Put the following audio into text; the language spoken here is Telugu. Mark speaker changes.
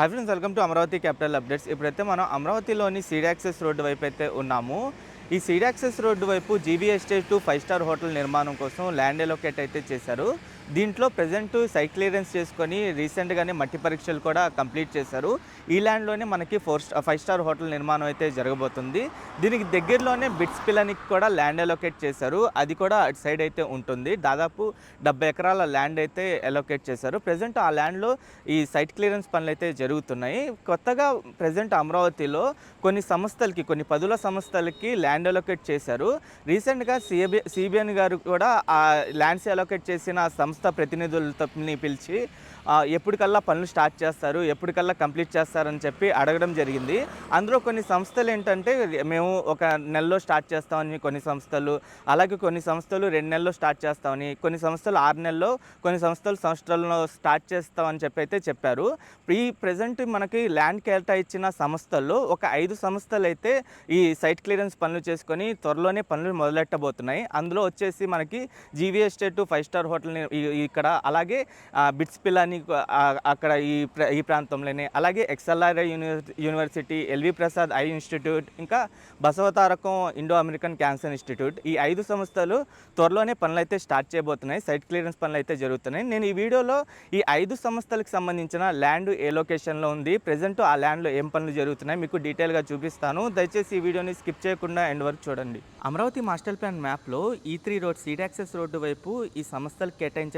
Speaker 1: Hi friends welcome to Amaravati capital updates. ఇప్పుడైతే మనం అమరావతిలోని సీడ్ యాక్సెస్ రోడ్డు వైపు అయితే ఉన్నాము. ఈ సీడ్ యాక్సెస్ రోడ్డు వైపు GB estate to five star hotel నిర్మాణం కోసం ల్యాండ్ ఎలొకేట్ అయితే చేశారు. దీంట్లో ప్రజెంట్ సైట్ క్లియరెన్స్ చేసుకొని రీసెంట్గానే మట్టి పరీక్షలు కూడా కంప్లీట్ చేశారు. ఈ ల్యాండ్లోనే మనకి four star five star hotel నిర్మాణం అయితే జరగబోతుంది. దీనికి దగ్గరలోనే బిట్స్ పిల్లనికి కూడా ల్యాండ్ ఎలొకేట్ చేశారు. అది కూడా అటు సైడ్ అయితే ఉంటుంది. దాదాపు డెబ్బై ఎకరాల ల్యాండ్ అయితే ఎలొకేట్ చేశారు. ప్రజెంట్ ఆ ల్యాండ్లో ఈ సైట్ క్లియరెన్స్ పనులు అయితే జరుగుతున్నాయి. కొత్తగా ప్రజెంట్ అమరావతిలో కొన్ని సంస్థలకి కొన్ని పదుల సంస్థలకి ల్యాండ్ అలొకేట్ చేశారు. రీసెంట్గా సిబి సిబిఎన్ గారు కూడా ఆ ల్యాండ్స్ అలొకేట్ చేసిన సంస్థ సంస్థ ప్రతినిధులతో పిలిచి ఎప్పటికల్లా పనులు స్టార్ట్ చేస్తారు ఎప్పటికల్లా కంప్లీట్ చేస్తారని చెప్పి అడగడం జరిగింది. అందులో కొన్ని సంస్థలు ఏంటంటే మేము ఒక నెలలో స్టార్ట్ చేస్తామని కొన్ని సంస్థలు అలాగే కొన్ని సంస్థలు రెండు నెలల్లో స్టార్ట్ చేస్తామని కొన్ని సంస్థలు ఆరు నెలల్లో కొన్ని సంస్థలు సంవత్సరాల్లో స్టార్ట్ చేస్తామని చెప్పి అయితే చెప్పారు. ఈ ప్రజెంట్ మనకి ల్యాండ్ కేటాయించిన సంస్థల్లో ఒక ఐదు సంస్థలు అయితే ఈ సైట్ క్లియరెన్స్ పనులు చేసుకొని త్వరలోనే పనులు మొదలెట్టబోతున్నాయి. అందులో వచ్చేసి మనకి GV estate five star hotel ఈ- ఇక్కడ అలాగే బిట్స్ పిల్లని అక్కడ ఈ ఈ ప్రాంతంలోనే అలాగే XLR university LV Prasad eye institute ఇంకా Basavatarakam Indo American cancer institute ఈ ఐదు సంస్థలు త్వరలోనే పనులు అయితే స్టార్ట్ చేయబోతున్నాయి సైట్ క్లియరెన్స్ పనులు అయితే జరుగుతున్నాయి. నేను ఈ వీడియోలో ఈ ఐదు సంస్థలకు సంబంధించిన ల్యాండ్ ఏ లొకేషన్లో ఉంది ప్రజెంట్ ఆ ల్యాండ్లో ఏం పనులు జరుగుతున్నాయి మీకు డీటెయిల్గా చూపిస్తాను. దయచేసి ఈ వీడియోని స్కిప్ చేయకుండా ఎండ్ వరకు చూడండి. అమరావతి మాస్టర్ ప్లాన్ మ్యాప్లో ఈ three road seed access road వైపు ఈ సంస్థలు కేటాయించే